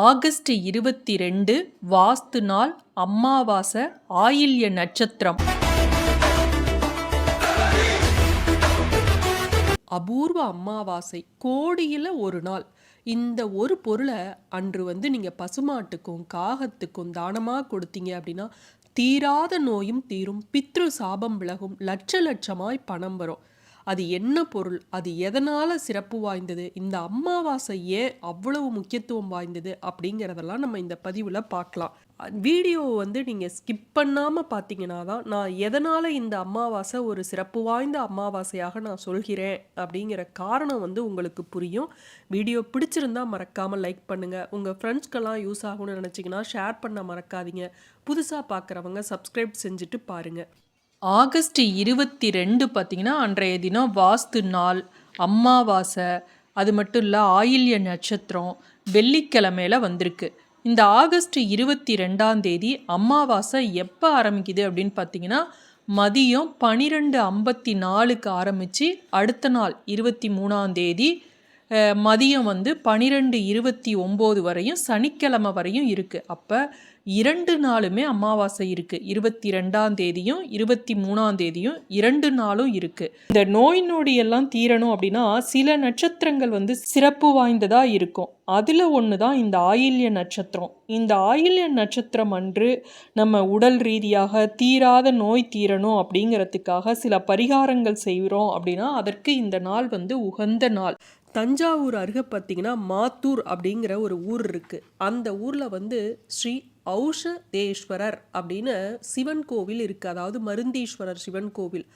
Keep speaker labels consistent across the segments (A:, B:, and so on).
A: August இருபத்தி ரெண்டு வாஸ்து நாள் அம்மாவாசை ஆயில்ய நட்சத்திரம். அபூர்வ அம்மாவாசை கோடியில் ஒரு நாள். இந்த ஒரு பொருளை அன்று வந்து நீங்கள் பசுமாட்டுக்கும் காகத்துக்கும் தானமாக கொடுத்தீங்க அப்படின்னா தீராத நோயும் தீரும் பித்ரு சாபம் விலகும் லட்ச லட்சமாய் பணம் வரும். அது என்ன பொருள்? அது எதனால் சிறப்பு வாய்ந்தது? இந்த அமாவாசை ஏன் அவ்வளவு முக்கியத்துவம் வாய்ந்தது அப்படிங்கிறதெல்லாம் நம்ம இந்த பதிவில் பார்க்கலாம். வீடியோவை வந்து நீங்கள் ஸ்கிப் பண்ணாமல் பார்த்தீங்கன்னா தான் நான் எதனால் இந்த அமாவாசை ஒரு சிறப்பு வாய்ந்த அமாவாசையாக நான் சொல்கிறேன் அப்படிங்கிற காரணம் வந்து உங்களுக்கு புரியும். வீடியோ பிடிச்சிருந்தா மறக்காமல் லைக் பண்ணுங்கள் உங்கள் ஃப்ரெண்ட்ஸ்க்கெல்லாம் யூஸ் ஆகும்னு நினச்சிங்கன்னா ஷேர் பண்ண மறக்காதீங்க. புதுசாக பார்க்குறவங்க சப்ஸ்கிரைப் செஞ்சுட்டு பாருங்கள் ஆகஸ்ட் இருபத்தி ரெண்டு பார்த்திங்கன்னா அன்றைய தினம் வாஸ்து நாள் அம்மாவாசை அது மட்டும் இல்லை ஆயில்ய நட்சத்திரம் வெள்ளிக்கிழமையில வந்திருக்கு. இந்த ஆகஸ்ட் இருபத்தி ரெண்டாம் தேதி அம்மாவாசை எப்போ ஆரம்பிக்குது அப்படின்னு பார்த்தீங்கன்னா மதியம் பனிரெண்டு ஐம்பத்தி நாலுக்கு ஆரம்பித்து அடுத்த நாள் இருபத்தி மூணாம் தேதி மதியம் வந்து பனிரெண்டு இருபத்தி ஒம்பது வரையும் சனிக்கிழமை வரையும் இருக்குது அப்போ இரண்டு நாளுமே அமாவாசை இருக்குது இருபத்தி ரெண்டாம் தேதியும் இருபத்தி மூணாம் தேதியும் இரண்டு நாளும் இருக்குது இந்த நோய் நொடியெல்லாம் தீரணும் அப்படின்னா சில நட்சத்திரங்கள் வந்து சிறப்பு வாய்ந்ததாக இருக்கும். அதில் ஒன்று தான் இந்த ஆயில்ய நட்சத்திரம். இந்த ஆயில்ய நட்சத்திரம் அன்று நம்ம உடல் ரீதியாக தீராத நோய் தீரணும் அப்படிங்கிறதுக்காக சில பரிகாரங்கள் செய்கிறோம் அப்படின்னா அதற்கு இந்த நாள் வந்து உகந்த நாள். தஞ்சாவூர் அருகே பார்த்தீங்கன்னா மாத்தூர் அப்படிங்கிற ஒரு ஊர் இருக்குது அந்த ஊரில் வந்து ஸ்ரீ ஔஷதேஸ்வரர் அப்படின்னு சிவன் கோவில் இருக்குது அதாவது மருந்தீஸ்வரர் சிவன் கோவில்.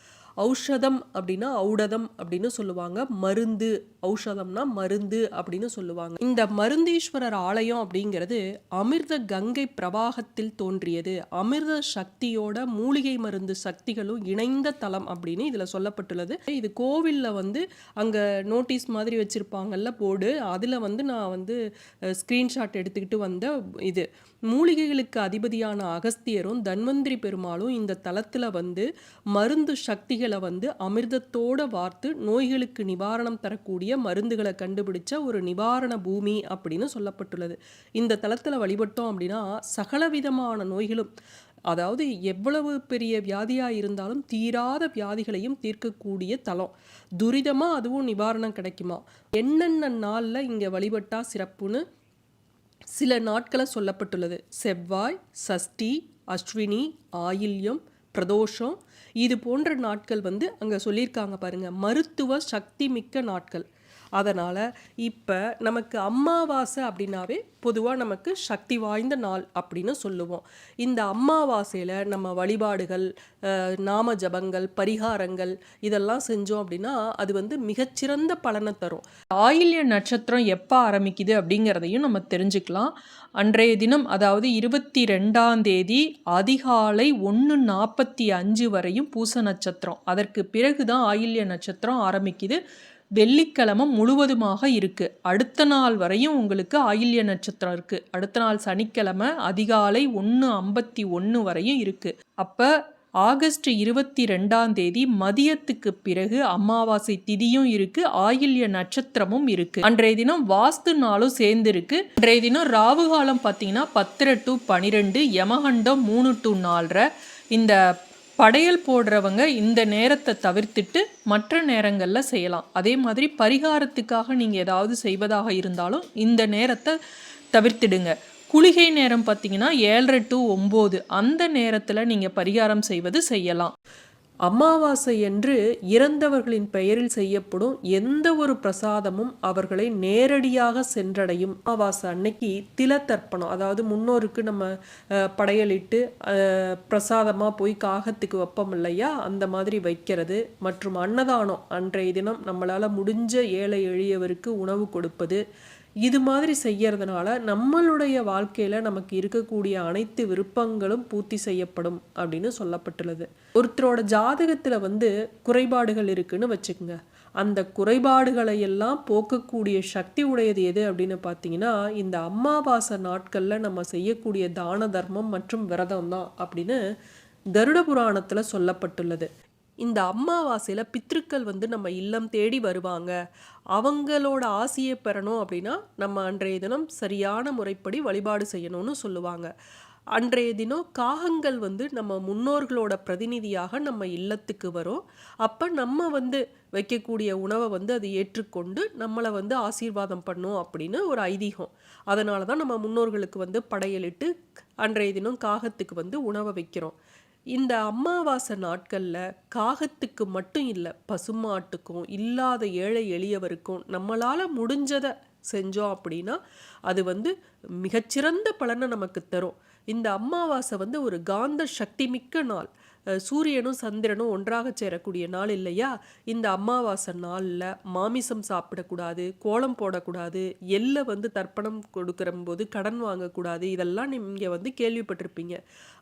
A: ஔஷதம் அப்படின்னா ஔடதம் அப்படின்னு சொல்லுவாங்க. மருந்து ஔஷதம்னா மருந்து அப்படின்னு சொல்லுவாங்க. இந்த மருந்தீஸ்வரர் ஆலயம் அப்படிங்கிறது அமிர்த கங்கை பிரவாகத்தில் தோன்றியது. அமிர்த சக்தியோட மூலிகை மருந்து சக்திகளும் இணைந்த தலம் அப்படின்னு இதில் சொல்லப்பட்டுள்ளது. இது கோவிலில் வந்து அங்கே நோட்டீஸ் மாதிரி வச்சுருப்பாங்கல்ல போர்டு அதில் வந்து நான் வந்து ஸ்க்ரீன்ஷாட் எடுத்துக்கிட்டு வந்த இது. மூலிகைகளுக்கு அதிபதியான அகஸ்தியரும் தன்வந்திரி பெருமாளும் இந்த தலத்தில் வந்து மருந்து சக்திகளை வந்து அமிர்தத்தோடு வார்த்து நோய்களுக்கு நிவாரணம் தரக்கூடிய மருந்துகளை கண்டுபிடிச்ச ஒரு நிவாரண பூமி அப்படின்னு சொல்லப்பட்டுள்ளது. இந்த தளத்தில் வழிபட்டோம் அப்படின்னா சகலவிதமான நோய்களும் அதாவது எவ்வளவு பெரிய வியாதியாக இருந்தாலும் தீராத வியாதிகளையும் தீர்க்கக்கூடிய தலம் துரிதமாக அதுவும் நிவாரணம் கிடைக்குமா? என்னென்ன நாளில் இங்கே வழிபட்டா சிறப்புன்னு சில நாட்களை சொல்லப்பட்டுள்ளது. செவ்வாய் சஷ்டி அஸ்வினி ஆயில்யம் பிரதோஷம். இது போன்ற நாட்கள் வந்து அங்கே சொல்லியிருக்காங்க பாருங்கள் மருத்துவ சக்தி மிக்க நாட்கள். அதனால் இப்போ நமக்கு அம்மாவாசை அப்படின்னாவே பொதுவாக நமக்கு சக்தி வாய்ந்த நாள் அப்படின்னு சொல்லுவோம். இந்த அம்மாவாசையில் நம்ம வழிபாடுகள் நாம ஜபங்கள் பரிகாரங்கள் இதெல்லாம் செஞ்சோம் அப்படின்னா அது வந்து மிகச்சிறந்த பலனை தரும். ஆயில்ய நட்சத்திரம் எப்போ ஆரம்பிக்குது அப்படிங்கிறதையும் நம்ம தெரிஞ்சுக்கலாம். அன்றைய தினம் அதாவது இருபத்தி ரெண்டாம் தேதி அதிகாலை ஒன்று நாற்பத்தி அஞ்சு வரையும் பூச நட்சத்திரம். அதற்கு பிறகு தான் ஆயில்ய நட்சத்திரம் ஆரம்பிக்குது. வெள்ளிக்கிழமை முழுவதுமாக இருக்குது அடுத்த நாள் வரையும் உங்களுக்கு ஆயில்ய நட்சத்திரம் இருக்குது அடுத்த நாள் சனிக்கிழமை அதிகாலை ஒன்று ஐம்பத்தி ஒன்று வரையும் இருக்குது அப்போ ஆகஸ்ட் இருபத்தி ரெண்டாம் தேதி மதியத்துக்கு பிறகு அமாவாசை திதியும் இருக்கு ஆயில்ய நட்சத்திரமும் இருக்கு. அன்றைய தினம் வாஸ்து நாளும் சேர்ந்து இருக்கு. அன்றைய தினம் ராவு காலம் பார்த்தீங்கன்னா பத்திர டு பனிரெண்டு யமகண்டம் மூணு டு நாலரை. இந்த படையல் போடுறவங்க இந்த நேரத்தை தவிர்த்துட்டு மற்ற நேரங்களில் செய்யலாம். அதே மாதிரி பரிகாரத்துக்காக நீங்கள் ஏதாவது செய்வதாக இருந்தாலும் இந்த நேரத்தை தவிர்த்திடுங்க. குளிகை நேரம் பார்த்தீங்கன்னா ஏழரை டு ஒம்பது அந்த நேரத்தில் நீங்கள் பரிகாரம் செய்வது செய்யலாம். அமாவாசை என்று இறந்தவர்களின் பெயரில் செய்யப்படும் எந்த ஒரு பிரசாதமும் அவர்களை நேரடியாக சென்றடையும். அமாவாசை அன்னைக்கு திலத்தர்ப்பணம் அதாவது முன்னோருக்கு நம்ம படையலிட்டு பிரசாதமாக போய் காகத்துக்கு வைப்போம் இல்லையா? அந்த மாதிரி வைக்கிறது. மற்றும் அன்னதானம் அன்றைய தினம் நம்மளால் முடிஞ்ச ஏழை எளியவருக்கு உணவு கொடுப்பது. இது மாதிரி செய்யறதுனால நம்மளுடைய வாழ்க்கையில் நமக்கு இருக்கக்கூடிய அனைத்து விருப்பங்களும் பூர்த்தி செய்யப்படும் அப்படின்னு சொல்லப்பட்டுள்ளது. ஒருத்தரோட ஜாதகத்தில் வந்து குறைபாடுகள் இருக்குன்னு வச்சுக்கோங்க. அந்த குறைபாடுகளை எல்லாம் போக்கக்கூடிய சக்தி உடையது எது அப்படின்னு பார்த்தீங்கன்னா இந்த அமாவாசை நாட்களில் நம்ம செய்யக்கூடிய தான தர்மம் மற்றும் விரதம் தான் அப்படின்னு கருட புராணத்தில் சொல்லப்பட்டுள்ளது. இந்த அமாவாசையில் பித்ருக்கள் வந்து நம்ம இல்லம் தேடி வருவாங்க. அவங்களோட ஆசையை பெறணும் அப்படின்னா நம்ம அன்றைய தினம் சரியான முறைப்படி வழிபாடு செய்யணும்னு சொல்லுவாங்க. அன்றைய தினம் காகங்கள் வந்து நம்ம முன்னோர்களோட பிரதிநிதியாக நம்ம இல்லத்துக்கு வரும். அப்போ நம்ம வந்து வைக்கக்கூடிய உணவை வந்து அது ஏற்றுக்கொண்டு நம்மளை வந்து ஆசீர்வாதம் பண்ணும் அப்படின்னு ஒரு ஐதீகம். அதனால தான் நம்ம முன்னோர்களுக்கு வந்து படையலிட்டு அன்றைய தினம் காகத்துக்கு வந்து உணவை வைக்கிறோம். இந்த அமாவாசை நாட்களில் காகத்துக்கு மட்டும் இல்லை பசுமாட்டுக்கும் இல்லாத ஏழை எளியவருக்கும் நம்மளால் முடிஞ்சதை செஞ்சோம் அப்படின்னா அது வந்து மிகச்சிறந்த பலனை நமக்கு தரும். இந்த அமாவாசை வந்து ஒரு காந்த சக்தி மிக்க நாள் சூரியனும் சந்திரனும் ஒன்றாக சேரக்கூடிய நாள் இல்லையா? இந்த அமாவாசை நாளில் மாமிசம் சாப்பிடக்கூடாது கோலம் போடக்கூடாது எள்ளை வந்து தர்ப்பணம் கொடுக்குற போது கடன் வாங்கக்கூடாது இதெல்லாம் நீங்கள் வந்து கேள்விப்பட்டிருப்பீங்க.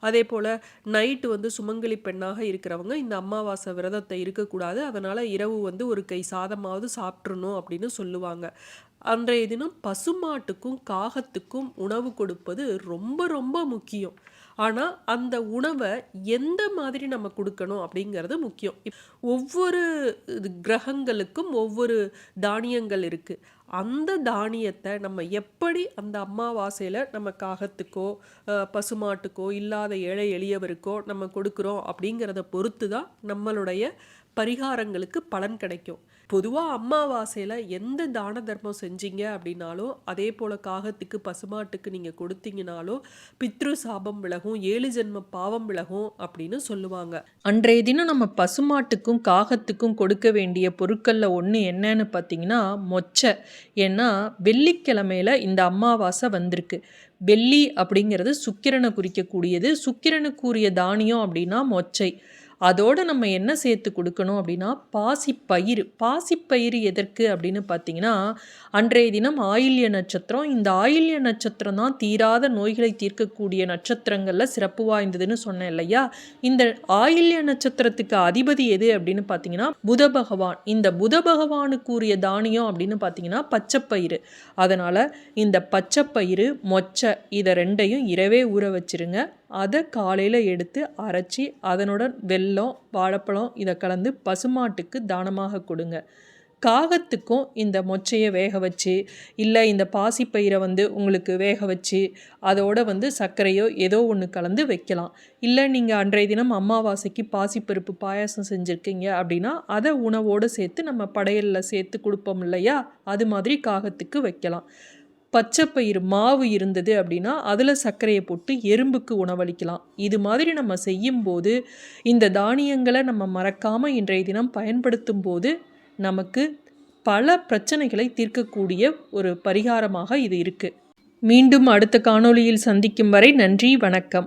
A: அதே போல் நைட்டு வந்து சுமங்கலி பெண்ணாக இருக்கிறவங்க இந்த அமாவாசை விரதத்தை இருக்கக்கூடாது அதனால் இரவு வந்து ஒரு கை சாதமாவது சாப்பிட்றணும் அப்படின்னு சொல்லுவாங்க. அன்றைய தினம் பசுமாட்டுக்கும் காகத்துக்கும் உணவு கொடுப்பது ரொம்ப ரொம்ப முக்கியம். ஆனால் அந்த உணவை எந்த மாதிரி நம்ம கொடுக்கணும் அப்படிங்கிறது முக்கியம். ஒவ்வொரு இது கிரகங்களுக்கும் ஒவ்வொரு தானியங்கள் இருக்குது அந்த தானியத்தை நம்ம எப்படி அந்த அம்மாவாசையில் நம்ம காகத்துக்கோ பசுமாட்டுக்கோ இல்லாத ஏழை எளியவருக்கோ நம்ம கொடுக்குறோம் அப்படிங்கிறத பொறுத்து தான் நம்மளுடைய பரிகாரங்களுக்கு பலன் கிடைக்கும். பொதுவாக அமாவாசையில் எந்த தான தர்மம் செஞ்சீங்க அப்படின்னாலும் அதே போல் காகத்துக்கு பசுமாட்டுக்கு நீங்கள் கொடுத்தீங்கனாலும் பித்ரு சாபம் விலகும் ஏழு ஜென்ம பாவம் விலகும் அப்படின்னு சொல்லுவாங்க.
B: அன்றைய தினம் நம்ம பசுமாட்டுக்கும் காகத்துக்கும் கொடுக்க வேண்டிய பொருட்களில் ஒன்று என்னன்னு பார்த்தீங்கன்னா மொச்சை. ஏன்னா வெள்ளிக்கிழமையில இந்த அம்மாவாசை வந்திருக்கு. வெள்ளி அப்படிங்கிறது சுக்கிரனை குறிக்கக்கூடியது. சுக்கிரனுக்குரிய தானியம் அப்படின்னா மொச்சை. அதோடு நம்ம என்ன சேர்த்து கொடுக்கணும் அப்படின்னா பாசிப்பயிறு. பாசிப்பயிறு எதற்கு அப்படின்னு பார்த்தீங்கன்னா அன்றைய தினம் ஆயில்ய நட்சத்திரம். இந்த ஆயில்ய நட்சத்திரம் தான் தீராத நோய்களை தீர்க்கக்கூடிய நட்சத்திரங்களில் சிறப்பு வாய்ந்ததுன்னு சொன்னேன் இல்லையா? இந்த ஆயில்ய நட்சத்திரத்துக்கு அதிபதி எது அப்படின்னு பார்த்தீங்கன்னா புத பகவான். இந்த புத பகவானுக்குரிய தானியம் அப்படின்னு பார்த்தீங்கன்னா பச்சைப்பயிறு. அதனால் இந்த பச்சைப்பயிறு மொச்சை இதை ரெண்டையும் இரவே ஊற வச்சிருங்க. அதை காலையில் எடுத்து அரைச்சி அதனுடன் வெல்லம் வாழைப்பழம் இதை கலந்து பசுமாட்டுக்கு தானமாக கொடுங்க. காகத்துக்கும் இந்த மொச்சையை வேக வச்சு இல்லை இந்த பாசிப்பயிரை வந்து உங்களுக்கு வேக வச்சு அதோட வந்து சர்க்கரையோ ஏதோ ஒன்று கலந்து வைக்கலாம். இல்லை நீங்கள் அன்றைய தினம் அமாவாசைக்கு பாசிப்பருப்பு பாயாசம் செஞ்சுருக்கீங்க அப்படின்னா அதை உணவோடு சேர்த்து நம்ம படையலில் சேர்த்து கொடுப்போம் இல்லையா? அது மாதிரி காகத்துக்கு வைக்கலாம். பச்சைப்பயிறு மாவு இருந்தது அப்படின்னா அதில் சர்க்கரையை போட்டு எறும்புக்கு உணவளிக்கலாம். இது மாதிரி நம்ம செய்யும்போது இந்த தானியங்களை நம்ம மறக்காமல் இன்றைய தினம் பயன்படுத்தும் போது நமக்கு பல பிரச்சனைகளை தீர்க்கக்கூடிய ஒரு பரிகாரமாக இது இருக்குது மீண்டும் அடுத்த காணொளியில் சந்திக்கும் வரை நன்றி வணக்கம்.